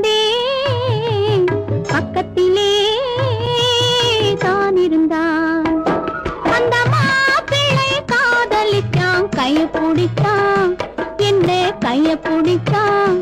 இருந்தேன் பக்கத்திலே தான் இருந்தான் அந்த மாப்பிள்ளை காதலித்தான் கைய பிடித்தான் என்ன கைய பிடித்தான்